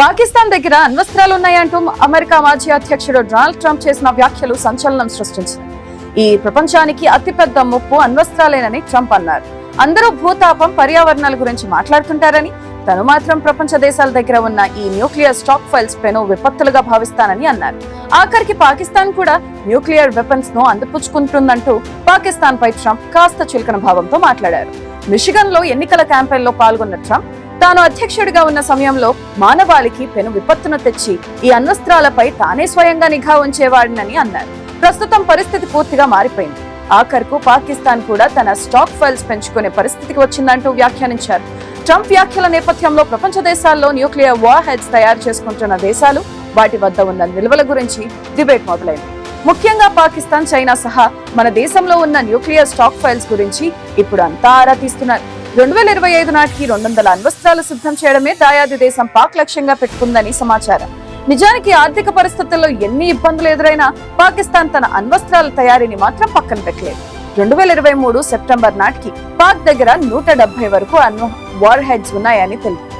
పాకిస్తాన్ దగ్గర అణ్వస్త్రాలు ఉన్నాయంటూ అమెరికా మాజీ అధ్యక్షుడు డొనాల్డ్ ట్రంప్ చేసిన వ్యాఖ్యలు సంచలనం సృష్టించాయి ఈ ప్రపంచానికి అతిపెద్ద ముప్పు అణ్వస్త్రాలేనని ట్రంప్ అన్నారు. అందరూ భూతాపం పర్యావరణాల గురించి మాట్లాడుతుంటారని తను మాత్రం ప్రపంచ దేశాల దగ్గర ఉన్న ఈ న్యూక్లియర్ స్టాక్ ఫైల్స్ పెను విపత్తులుగా భావిస్తానని అన్నారు. ఆఖరికి పాకిస్తాన్ కూడా న్యూక్లియర్ వెపన్స్ను అందిపుచ్చుకుంటుందంటూ పాకిస్తాన్ పై ట్రంప్ కాస్త చిలకన భావంతో మాట్లాడారు. మిషిగన్లో ఎన్నికల క్యాంపెయిన్లో పాల్గొన్న ట్రంప్ తాను అధ్యక్షుడిగా ఉన్న సమయంలో మానవాళికి పెను విపత్తును తెచ్చి ఈ అణ్వస్త్రాలపై తానే స్వయంగా నిఘా ఉంచేవాడినని అన్నారు. ప్రస్తుతం పరిస్థితి పూర్తిగా మారిపోయింది. ఆఖరుకు పాకిస్తాన్ కూడా తన స్టాక్ ఫైల్స్ పెంచుకునే పరిస్థితికి వచ్చిందంటూ వ్యాఖ్యానించారు. ట్రంప్ వ్యాఖ్యల నేపథ్యంలో ప్రపంచ దేశాల్లో న్యూక్లియర్ వార్ హెడ్స్ తయారు చేసుకుంటున్న దేశాలు వాటి వద్ద ఉన్న నిల్వల గురించి డిబేట్ మొదలైంది. ముఖ్యంగా పాకిస్తాన్ చైనా సహా మన దేశంలో ఉన్న న్యూక్లియర్ స్టాక్ ఫైల్స్ గురించి ఇప్పుడు అంతా ఆరా తీస్తున్నారు. రెండు వేల ఇరవై ఐదు నాటికి రెండు వందల అణ్వస్త్రాలు సిద్ధం చేయడమే దాయాది దేశం పాక్ లక్ష్యంగా పెట్టుకుందని సమాచారం. నిజానికి ఆర్థిక పరిస్థితుల్లో ఎన్ని ఇబ్బందులు ఎదురైనా పాకిస్తాన్ తన అణ్వస్త్రాల తయారీని మాత్రం పక్కన పెట్టలేదు. రెండు వేల ఇరవై మూడు సెప్టెంబర్ నాటికి పాక్ దగ్గర నూట డెబ్బై వరకు అణ్వ వార్ హెడ్స్ ఉన్నాయని తెలిపింది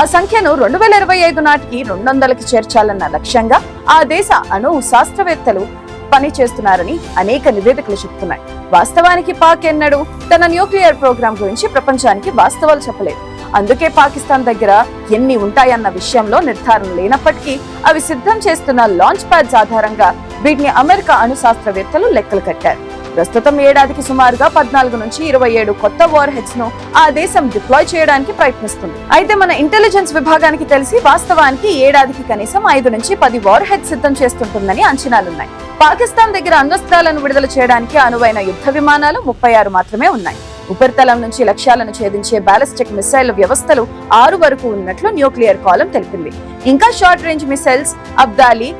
ఆ సంఖ్యను రెండు వేల ఇరవై ఐదు నాటికి రెండు వందలకి చేర్చాలన్న లక్ష్యంగా ఆ దేశ అణు శాస్త్రవేత్తలు పని చేస్తున్నారని అనేక నివేదికలు చెబుతున్నాయి వాస్తవానికి పాక్ ఎన్నడూ తన న్యూక్లియర్ ప్రోగ్రాం గురించి ప్రపంచానికి వాస్తవాలు చెప్పలేదు. అందుకే పాకిస్తాన్ దగ్గర ఎన్ని ఉంటాయన్న విషయంలో నిర్ధారణ లేనప్పటికీ అవి సిద్ధం చేస్తున్న లాంచ్ ప్యాడ్స్ ఆధారంగా వీటిని అమెరికా అణు శాస్త్రవేత్తలు లెక్కలు కట్టారు. ప్రస్తుతం ఏడాదికి సుమారుగా పద్నాలుగు నుంచి ఇరవై ఏడు కొత్త వార్ హెడ్స్ను ఆ దేశం డిప్లాయ్ చేయడానికి ప్రయత్నిస్తుంది. అయితే మన ఇంటెలిజెన్స్ విభాగానికి తెలిసి వాస్తవానికి ఏడాదికి కనీసం ఐదు నుంచి పది వార్ హెడ్స్ సిద్ధం చేస్తుంటుందని అంచనాలున్నాయి. పాకిస్తాన్ దగ్గర అణ్వస్త్రాలను విడుదల చేయడానికి అనువైన యుద్ధ విమానాలు ముప్పై ఆరు మాత్రమే ఉన్నాయి. ఉపరితలం నుంచి లక్ష్యాలను ఛేదించే బాలిస్టిక్ మిసైల్ వ్యవస్థలు ఆరు వరకు ఉన్నట్లు న్యూక్లియర్ కాలం తెలిపింది. ఇంకా short range missiles Abdali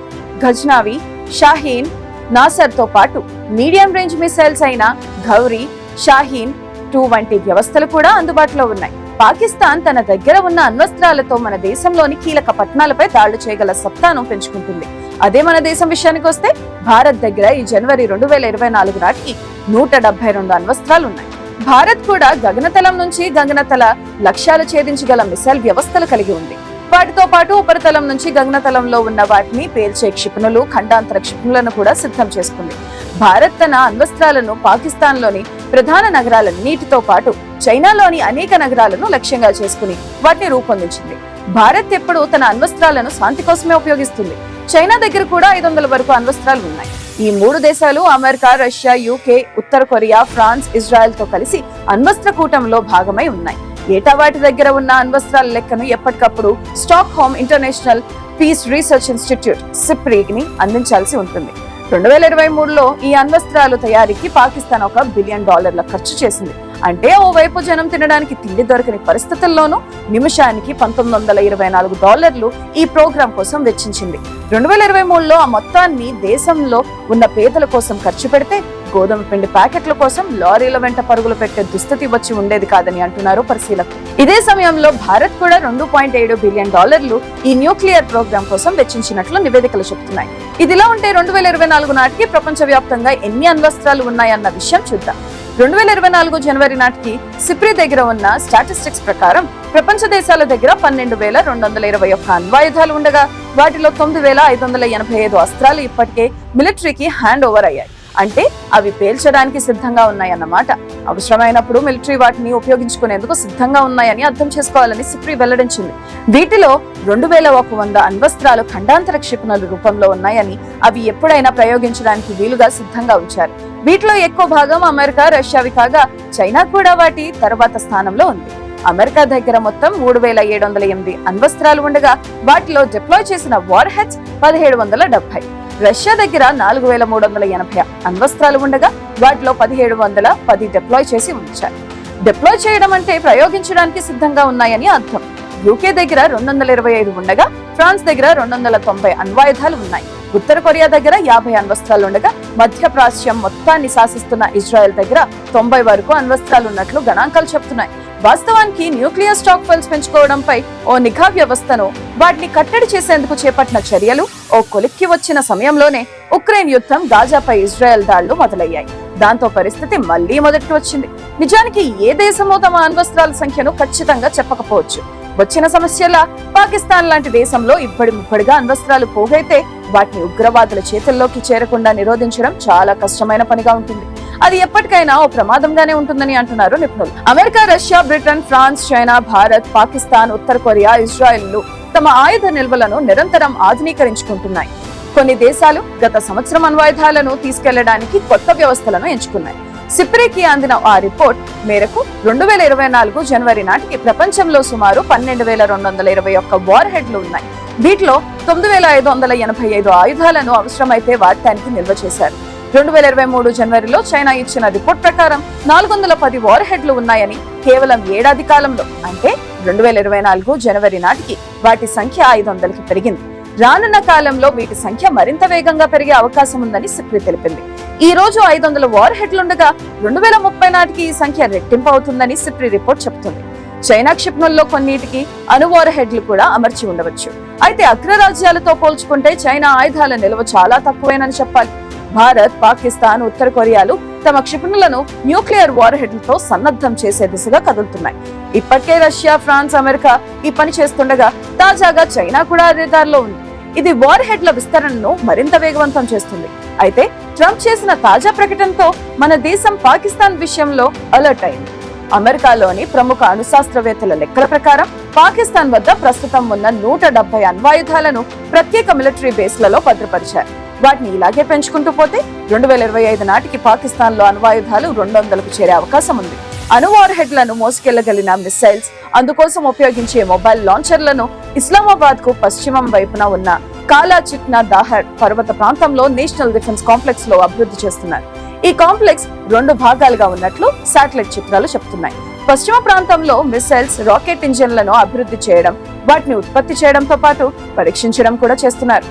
Ghaznavi Shaheen నాసర్తో పాటు మీడియం రేంజ్ మిసైల్స్ అయిన ఘౌరీ షాహీన్ టూ వంటి వ్యవస్థలు కూడా అందుబాటులో ఉన్నాయి. పాకిస్తాన్ తన దగ్గర ఉన్న అణ్వస్త్రాలతో మన దేశంలోని కీలక పట్టణాలపై దాడులు చేయగల సత్తాను పెంచుకుంటుంది. అదే మన దేశం విషయానికి వస్తే భారత్ దగ్గర ఈ జనవరి రెండు వేల ఇరవై నాలుగు నాటికి నూట డెబ్బై రెండు అణ్వస్త్రాలు ఉన్నాయి భారత్ కూడా గగనతలం నుంచి గగనతల లక్ష్యాలు ఛేదించగల మిసైల్ వ్యవస్థలు కలిగి ఉంది. వాటితో పాటు ఉపరితలం నుంచి గగనతలంలో ఉన్న వాటిని పేల్చే క్షిపణులు ఖండాంతర క్షిపణులను కూడా సిద్ధం చేసుకుంది. భారత్ తన అణ్వస్త్రాలను పాకిస్తాన్లోని ప్రధాన నగరాలన్నిటితో పాటు చైనాలోని అనేక నగరాలను లక్ష్యంగా చేసుకుని వాటిని రూపొందించింది. భారత్ ఎప్పుడు తన అణ్వస్త్రాలను శాంతి కోసమే ఉపయోగిస్తుంది. చైనా దగ్గర కూడా ఐదు వందల వరకు అణ్వస్త్రాలు ఉన్నాయి. ఈ మూడు దేశాలు అమెరికా రష్యా యూకే ఉత్తర కొరియా ఫ్రాన్స్ ఇజ్రాయెల్తో కలిసి అణ్వస్త్ర కూటంలో భాగమై ఉన్నాయి. ఏటా వాటి దగ్గర ఉన్న అణ్వస్త్రాల లెక్కను ఎప్పటికప్పుడు Stockholm international peace research institute సిప్రీని అందించాల్సి ఉంటుంది. రెండు వేల ఇరవై మూడులో ఈ అణ్వస్త్రాలు తయారీకి పాకిస్తాన్ ఒక బిలియన్ డాలర్ల ఖర్చు చేసింది. అంటే ఓవైపు జనం తినడానికి తిండి దొరకని పరిస్థితుల్లోనూ నిమిషానికి పంతొమ్మిది వందల ఇరవై నాలుగు డాలర్లు ఈ ప్రోగ్రాం కోసం వెచ్చించింది. రెండు వేల ఇరవై మూడులో ఆ మొత్తాన్ని దేశంలో ఉన్న పేదల కోసం ఖర్చు పెడితే గోధుమ పిండి ప్యాకెట్ల కోసం లారీల వెంట పరుగులు పెట్టే దుస్థితి వచ్చి ఉండేది కాదని అంటున్నారు పరిశీలకులు. ఇదే సమయంలో భారత్ కూడా రెండు పాయింట్ ఏడు బిలియన్ డాలర్లు ఈ న్యూక్లియర్ ప్రోగ్రాం కోసం వెచ్చించినట్లు నివేదికలు చెబుతున్నాయి. ఇదిలా ఉంటే రెండు వేల ఇరవై నాలుగు నాటికి ప్రపంచవ్యాప్తంగా ఎన్ని అణ్వస్త్రాలు ఉన్నాయన్న విషయం చూద్దాం. రెండు వేల ఇరవై నాలుగు జనవరి నాటికి సిప్రి దగ్గర ఉన్న స్టాటిస్టిక్స్ ప్రకారం ప్రపంచ దేశాల దగ్గర పన్నెండు వేల రెండు వందల ఇరవై ఒక్క అణ్వాయుధాలు ఉండగా వాటిలో తొమ్మిది వేల ఐదు వందల ఎనభై ఐదు అస్త్రాలు ఇప్పటికే మిలిటరీకి హ్యాండ్ ఓవర్ అయ్యాయి. అంటే అవి పేల్చడానికి సిద్ధంగా ఉన్నాయన్నమాట. అవసరమైనప్పుడు మిలిటరీ వాటిని ఉపయోగించుకునేందుకు సిద్ధంగా ఉన్నాయని అర్థం చేసుకోవాలని సిప్రి వెల్లడించింది. వీటిలో రెండు వేల ఒక వంద అణ్వస్త్రాలు ఖండాంతర క్షిపణుల రూపంలో ఉన్నాయని అవి ఎప్పుడైనా ప్రయోగించడానికి వీలుగా సిద్ధంగా ఉంచారు. వీటిలో ఎక్కువ భాగం అమెరికా రష్యావి కాగా చైనా కూడా వాటి తర్వాత స్థానంలో ఉంది. అమెరికా దగ్గర మొత్తం మూడు వేల ఏడు వందల ఎనిమిది అణ్వస్త్రాలు ఉండగా వాటిలో డిప్లాయ్ చేసిన వార్ హెడ్స్ పదిహేడు వందల డెబ్బై రష్యా దగ్గర నాలుగు వేల మూడు వందల ఎనభై అణ్వస్త్రాలు ఉండగా వాటిలో పదిహేడు వందల పది డిప్లాయ్ చేసి ఉంచారు. డిప్లాయ్ చేయడం అంటే ప్రయోగించడానికి సిద్ధంగా ఉన్నాయని అర్థం. యూకే దగ్గర రెండు వందల ఇరవై ఐదు ఉండగా ఫ్రాన్స్ దగ్గర రెండు వందల తొంభై అణ్వాయుధాలు ఉన్నాయి. ఉత్తర కొరియా దగ్గర యాభై అణ్వస్త్రాలు ఉండగా మధ్య ప్రాచ్యం మొత్తాన్ని శాసిస్తున్న ఇజ్రాయెల్ దగ్గర తొంభై వరకు అణ్వస్త్రాలు ఉన్నట్లు గణాంకాలు చెప్తున్నాయి. వాస్తవానికి న్యూక్లియర్ స్టాక్ ఫైల్స్ పెంచుకోవడంపై ఓ నిఘా వ్యవస్థను వాటిని కట్టడి చేసేందుకు చేపట్టిన చర్యలు ఓ కొలిక్కి వచ్చిన సమయంలోనే ఉక్రెయిన్ యుద్ధం గాజాపై ఇజ్రాయెల్ దాళ్ళు మొదలయ్యాయి. దాంతో పరిస్థితి మళ్ళీ మొదటికి వచ్చింది. నిజానికి ఏ దేశమో తమ అణ్వస్త్రాల సంఖ్యను ఖచ్చితంగా చెప్పకపోవచ్చు. వచ్చిన సమస్యల? పాకిస్తాన్ లాంటి దేశంలో ఇప్పటి ముప్పడిగా అణ్వస్త్రాలు పోగైతే వాటిని ఉగ్రవాదుల చేతుల్లోకి చేరకుండా నిరోధించడం చాలా కష్టమైన పనిగా ఉంటుంది. అది ఎప్పటికైనా ఓ ప్రమాదంగానే ఉంటుందని అంటున్నారు నిపుణులు America Russia Britain France China Bharat Pakistan ఉత్తర కొరియా ఇజ్రాయెల్లు తమ ఆయుధ నిల్వలను నిరంతరం ఆధునీకరించుకుంటున్నాయి. కొన్ని దేశాలు గత సంవత్సరం అణ్వాయుధాలను తీసుకెళ్ళడానికి కొత్త వ్యవస్థలను ఎంచుకున్నాయి. సిప్రేకి అందిన ఆ రిపోర్ట్ మేరకు రెండు వేల ఇరవై నాలుగు జనవరి నాటికి ప్రపంచంలో సుమారు పన్నెండు వేల రెండు వందల ఇరవై ఒక్క వార్ హెడ్లు ఉన్నాయి. వీటిలో తొమ్మిది వేల ఐదు వందల ఎనభై ఐదు ఆయుధాలను అవసరమైతే వాడటానికి నిల్వ చేశారు. రెండు వేల ఇరవై మూడు జనవరిలో చైనా ఇచ్చిన రిపోర్ట్ ప్రకారం నాలుగు వందల పది వార్ హెడ్లు ఉన్నాయని కేవలం ఏడాది కాలంలో అంటే రెండు వేల ఇరవై నాలుగు జనవరి నాటికి వాటి సంఖ్య ఐదు వందలకి పెరిగింది. రానున్న కాలంలో వీటి సంఖ్య మరింత వేగంగా పెరిగే అవకాశం ఉందని సిప్రి తెలిపింది. ఈ రోజు ఐదు వందల వార్ హెడ్లుండగా రెండు వేల ముప్పై నాటికి ఈ సంఖ్య రెట్టింపు అవుతుందని సిప్రి రిపోర్ట్ చెబుతుంది చైనా క్షిపణుల్లో కొన్నిటికి అణువార హెడ్లు కూడా అమర్చి ఉండవచ్చు. అయితే అగ్రరాజ్యాలతో పోల్చుకుంటే చైనా ఆయుధాల నిల్వ చాలా తక్కువేనని చెప్పాలి. భారత్ పాకిస్తాన్ ఉత్తర కొరియాలు తమ క్షిపణులను న్యూక్లియర్ వార్ హెడ్లతో సన్నద్ధం చేసే దిశగా కదులుతున్నాయి. ఇప్పటికే రష్యా ఫ్రాన్స్ అమెరికా ఈ పని చేస్తుండగా తాజాగా చైనా కూడా అదే దారిలో ఉంది. ఇది వార్ హెడ్ల విస్తరణను మరింత వేగవంతం చేస్తుంది. అయితే ట్రంప్ చేసిన తాజా ప్రకటనతో మన దేశం పాకిస్తాన్ విషయంలో అలర్ట్ అయింది. అమెరికాలోని ప్రముఖ అణుశాస్త్రవేత్తల లెక్కల ప్రకారం పాకిస్తాన్ వద్ద ప్రస్తుతం ఉన్న నూట డెబ్బై అణ్వాయుధాలను ప్రత్యేక మిలిటరీ బేస్లలో భద్రపరిచారు. వాటిని ఇలాగే పెంచుకుంటూ పోతే రెండు వేల ఇరవై ఐదు నాటికి పాకిస్తాన్లో అణ్వాయుధాలు రెండు వందలకు చేరే అవకాశం ఉంది. అణు వార్ హెడ్లను మోసుకెళ్ళగలిగిన మిసైల్స్ అందుకోసం ఉపయోగించే మొబైల్ లాంచర్లను ఇస్లామాబాద్కు పశ్చిమం వైపున ఉన్న కాలా చిట్నా దాహర్ పర్వత ప్రాంతంలో నేషనల్ డిఫెన్స్ కాంప్లెక్స్లో అభివృద్ధి చేస్తున్నారు. ఈ కాంప్లెక్స్ రెండు భాగాలుగా ఉన్నట్లు శాటిలైట్ చిత్రాలు చెప్తున్నాయి. పశ్చిమ ప్రాంతంలో మిసైల్స్ రాకెట్ ఇంజిన్లను అభివృద్ధి చేయడం వాటిని ఉత్పత్తి చేయడంతో పాటు పరీక్షించడం కూడా చేస్తున్నారు.